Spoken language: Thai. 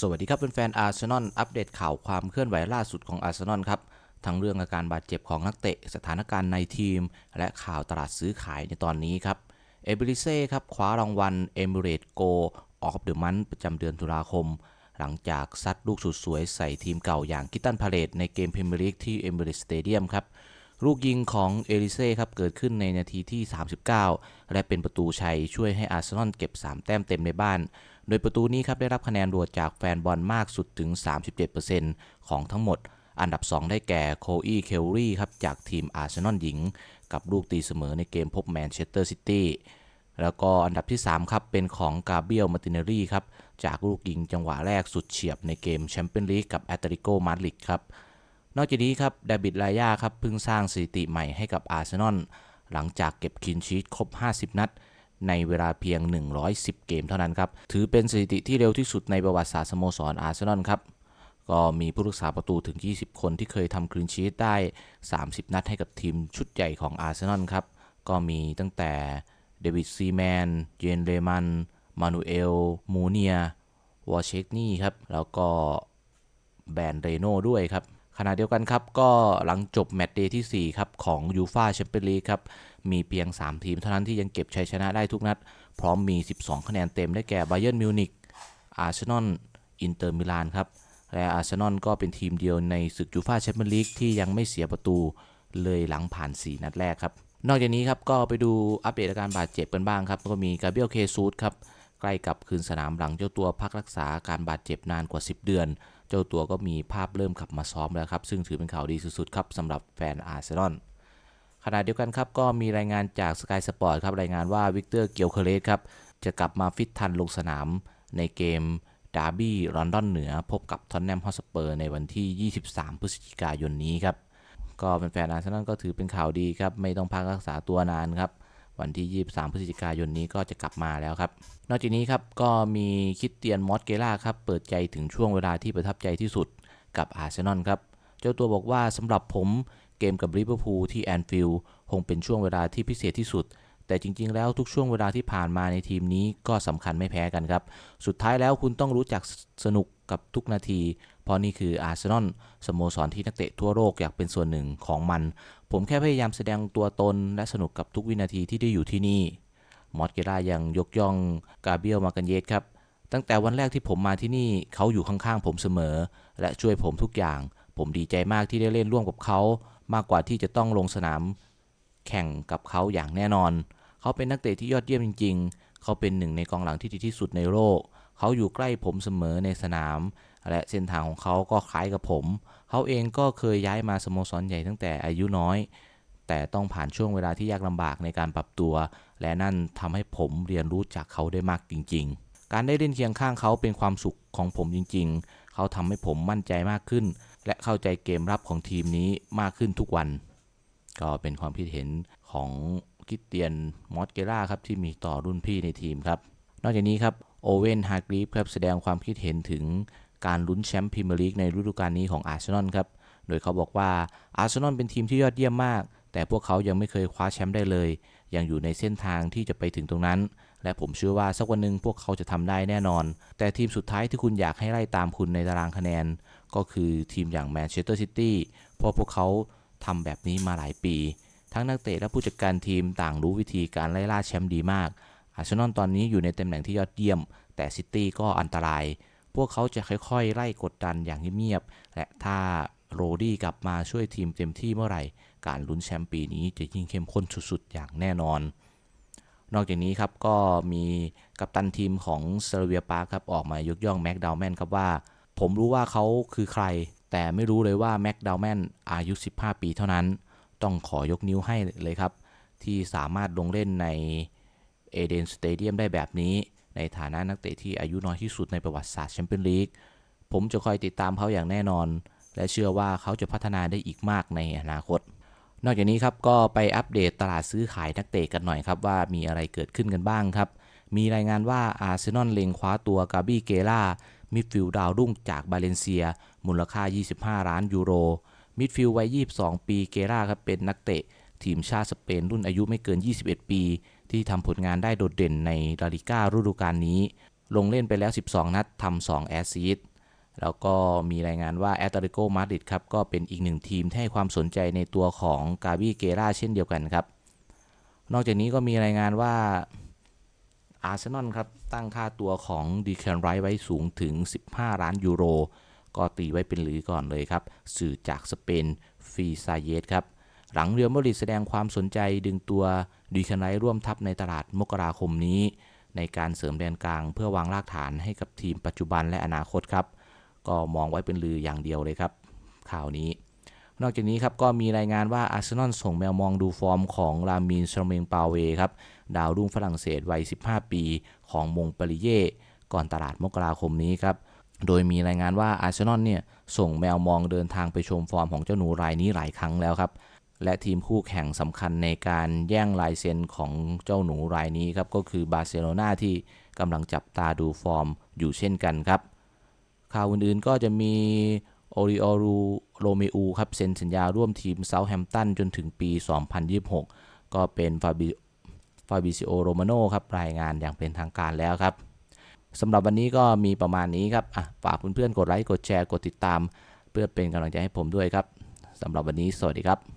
สวัสดีครับเป็นแฟนอาร์เซนอลอัปเดตข่าวความเคลื่อนไหวล่าสุดของอาร์เซนอลครับ ทั้งเรื่องอาการบาดเจ็บของนักเตะ สถานการณ์ในทีม และข่าวตลาดซื้อขายในตอนนี้ครับ เอเบริเซ่ครับ คว้ารางวัลเอมิเรตโกออฟเดอะมันประจำเดือนตุลาคม หลังจากซัดลูกสุดสวยใส่ทีมเก่าอย่างกิตตันพาเลตในเกมพรีเมียร์ลีกที่เอมิเรตสเตเดียมครับลูกยิงของเอริเซ่ครับเกิดขึ้นในนาทีที่ 39 และเป็นประตูชัยช่วยให้อาร์เซนอลเก็บ 3 แต้มเต็มในบ้าน โดยประตูนี้ครับได้รับคะแนนโหวตจากแฟนบอลมากสุดถึง 37%ของทั้งหมด อันดับ 2 ได้แก่โคอีเคลรี่ครับจากทีมอาร์เซนอลหญิง กับลูกตีเสมอในเกมพบแมนเชสเตอร์ซิตี้แล้วก็อันดับที่ 3 ครับ เป็นของกาเบียลมาติเนรีครับ จากลูกยิงจังหวะแรกสุดเฉียบในเกมแชมเปี้ยนลีกกับแอตเลติโกมาดริดครับ นอกจากนี้ครับดาบิดลายาครับเพิ่งสร้างสถิติใหม่ให้กับอาร์เซนอลหลังจากเก็บคินชีตครบ 50 นัด ในเวลาเพียง 110 เกมเท่านั้นครับ ถือเป็นสถิติที่เร็วที่สุดในประวัติศาสตร์สโมสรอาร์เซนอลครับ ก็มีผู้รักษาประตูถึง 20 คนที่เคยทำคลีนชีตได้ 30 นัดให้กับทีมชุดใหญ่ของอาร์เซนอลครับ ก็มีตั้งแต่เดวิดซีแมน เจนเลมัน มานูเอล มูเนีย วอเชกนี่ครับ แล้วก็แบนเรโน่ด้วยครับ ขณะเดียวกันครับ ก็หลังจบแมตช์เดย์ที่ 4 ครับ ของยูฟาแชมเปี้ยนลีกครับ มีเพียง 3 ทีมเท่านั้นที่ยังเก็บชัยชนะได้ทุกนัด พร้อมมี 12 คะแนนเต็มได้แก่ไบเ e ิร์นมิวนิกอาร์เซนอลอินเตอร์มิลานครับ และอาร์เซนอลก็เป็นทีมเดียวในศึกยูฟาแชมเปี้ยนลีกที่ยังไม่เสียประตูเลยหลังผ่าน 4 นัดแรกครับ นอกจากนี้ครับก็ไปดูอัปเดตอาการบาดเจ็บกันบ้างครับ ก็มีกาเบรียลเคซูสครับใกล้กับคืนสนามหลังเจ้าตัวพักรักษาอาการบาดเจ็บนานกว่า 10 เดือน เจ้าตัวก็มีภาพเริ่มกลับมาซ้อมแล้วครับ ซึ่งถือเป็นข่าวดีสุดๆครับสำหรับแฟนอาร์เซนอลขณะเดียวกันครับก็มีรายงานจาก Sky Sport ครับรายงานว่าวิกเตอร์เกียวเคเลสครับจะกลับมาฟิตทันลงสนามในเกมดาร์บี้ลอนดอนเหนือ พบกับทอนแนมฮอสเปอร์ในวันที่ 23 พฤศจิกายนนี้ครับ ก็เป็นแฟนอาร์เซนอลก็ถือเป็นข่าวดีครับ ไม่ต้องพักรักษาตัวนานครับ วันที่ 23 พฤศจิกายนนี้ก็จะกลับมาแล้วครับ นอกจากนี้ครับก็มีคิดเตียนมอสเกล่าครับเปิดใจถึงช่วงเวลาที่ประทับใจที่สุดกับอาร์เซนอลครับ เจ้าตัวบอกว่าสำหรับผมเกมกับลิเวอร์พูลที่แอนฟิลด์คงเป็นช่วงเวลาที่พิเศษที่สุด แต่จริง ๆ แล้วทุกช่วงเวลาที่ผ่านมาในทีมนี้ก็สำคัญไม่แพ้กันครับ สุดท้ายแล้วคุณต้องรู้จักสนุก กับทุกนาที เพราะนี่คืออาร์เซนอลสโมสรที่นักเตะทั่วโลกอยากเป็นส่วนหนึ่งของมัน ผมแค่พยายามแสดงตัวตนและสนุกกับทุกวินาทีที่ได้อยู่ที่นี่ มอสเกล่ายังยกย่องกาเบียลมากันเยสครับ ตั้งแต่วันแรกที่ผมมาที่นี่เขาอยู่ข้างๆผมเสมอ และช่วยผมทุกอย่าง ผมดีใจมากที่ได้เล่นร่วมกับเขา มากกว่าที่จะต้องลงสนาม แข่งกับเขาอย่างแน่นอน เขาเป็นนักเตะที่ยอดเยี่ยมจริง ๆ เขาเป็นหนึ่งในกองหลังที่ดีที่สุดในโลก เขาอยู่ใกล้ผมเสมอในสนาม และเส้นทางของเขาก็คล้ายกับผม เขาเองก็เคยย้ายมาสโมสรใหญ่ตั้งแต่อายุน้อย แต่ต้องผ่านช่วงเวลาที่ยากลำบากในการปรับตัว และนั่นทำให้ผมเรียนรู้จากเขาได้มากจริง ๆ การได้เล่นเคียงข้างเขาเป็นความสุขของผมจริง ๆ เขาทำให้ผมมั่นใจมากขึ้น และเข้าใจเกมรับของทีมนี้มากขึ้นทุกวัน ก็เป็นความคิดเห็นของคริสเตียนมอสเกล่าครับที่มีต่อรุ่นพี่ในทีมครับ นอกจากนี้ครับ โอเวนฮาร์กรีฟครับแสดงความคิดเห็นถึงการลุ้นแชมป์พรีเมียร์ลีกในฤดูกาลนี้ของอาร์เซนอลครับ โดยเขาบอกว่าอาร์เซนอลเป็นทีมที่ยอดเยี่ยมมาก แต่พวกเขายังไม่เคยคว้าแชมป์ได้เลย ยังอยู่ในเส้นทางที่จะไปถึงตรงนั้น และผมเชื่อว่าสักวันหนึ่งพวกเขาจะทำได้แน่นอน แต่ทีมสุดท้ายที่คุณอยากให้ไล่ตามคุณในตารางคะแนน ก็คือทีมอย่างแมนเชสเตอร์ซิตี้ เพราะพวกเขาทำแบบนี้มาหลายปี ทั้งนักเตะและผู้จัดการทีมต่างรู้วิธีการไล่ล่าแชมป์ดีมาก อาร์เซนอลตอนนี้อยู่ในตำแหน่งที่ยอดเยี่ยม แต่ซิตี้ก็อันตราย พวกเขาจะค่อยๆ ไล่กดดันอย่างเงียบๆ และถ้าโรดี้กลับมาช่วยทีมเต็มที่เมื่อไหร่ การลุ้นแชมป์ปีนี้จะยิ่งเข้มข้นสุดๆ อย่างแน่นอน นอกจากนี้ครับก็มีกัปตันทีมของเซอร์เวียปาร์ครับออกมายกย่องแม็กดาวแมนครับว่า ผมรู้ว่าเขาคือใคร แต่ไม่รู้เลยว่าแม็กดาวแมนอายุ 15 ปีเท่านั้น ต้องขอยกนิ้วให้เลยครับ ที่สามารถลงเล่นใน เอเดนสเตเดียมได้แบบนี้ ในฐานะนักเตะที่อายุน้อยที่สุดในประวัติศาสตร์แชมเปี้ยนลีกผมจะคอยติดตามเขาอย่างแน่นอน และเชื่อว่าเขาจะพัฒนาได้อีกมากในอนาคต นอกจากนี้ครับก็ไปอัปเดตตลาดซื้อขายนักเตะกันหน่อยครับว่ามีอะไรเกิดขึ้นกันบ้างครับ มีรายงานว่าอาร์เซนอลเล็งคว้าตัวกาบี้เกล่ามิดฟิลด์ดาวรุ่งจากบาเลนเซีย มูลค่า 25 ล้านยูโร มิดฟิลด์วัย 22 ปีเกล่าครับเป็นนักเตะทีมชาติสเปนรุ่นอายุไม่เกิน 21 ปี ที่ทำผลงานได้โดดเด่นในลาลิก้าฤดูกาลนี้ ลงเล่นไปแล้ว 12 นัดทำ2แอสซิสต์แล้วก็มีรายงานว่าแอตเลติโกมาดริดครับ ก็เป็นอีกหนึ่งทีมที่ให้ความสนใจในตัวของกาบิเกราเช่นเดียวกันครับ นอกจากนี้ก็มีรายงานว่าอาร์เซนอลครับ ตั้งค่าตัวของดีแคนไรท์ไว้สูงถึง 15 ล้านยูโร ก็ตีไว้เป็นหรือก่อนเลยครับ สื่อจากสเปนฟีซาเยสครับ หลังเรียลมาดริดแสดงความสนใจดึงตัวดีคนไนร่วมทัพในตลาดมกราคมนี้ ในการเสริมแดนกลางเพื่อวางรากฐานให้กับทีมปัจจุบันและอนาคตครับ ก็มองไว้เป็นลืออย่างเดียวเลยครับ ข่าวนี้ นอกจากนี้ครับก็มีรายงานว่าอาร์เซนอลส่งแมวมองดูฟอร์มของลามินชเมงปาเวครับดาวรุ่งฝรั่งเศสวัย 15 ปี ของมงปริเย่ก่อนตลาดมกราคมนี้ครับโดยมีรายงานว่าอาร์เซนอลเนี่ยส่งแมวมองเดินทางไปชมฟอร์มของเจ้าหนูรายนี้หลายครั้งแล้วครับ และทีมคู่แข่งสำคัญในการแย่งลายเซ็นของเจ้าหนูรายนี้ครับ ก็คือบาร์เซโลนาที่กำลังจับตาดูฟอร์มอยู่เช่นกันครับ ข่าวอื่นๆก็จะมีโอริโอรูโรเมอูครับเซ็นสัญญาร่วมทีมเซาท์แฮมป์ตันจนถึงปี 2026 ก็เป็นฟาบิฟาบิซิโอโรมาโนครับรายงานอย่างเป็นทางการแล้วครับสำหรับวันนี้ก็มีประมาณนี้ครับฝากเพื่อนๆกดไลค์กดแชร์กดติดตาม เพื่อเป็นกำลังใจให้ผมด้วยครับสำหรับวันนี้สวัสดีครับ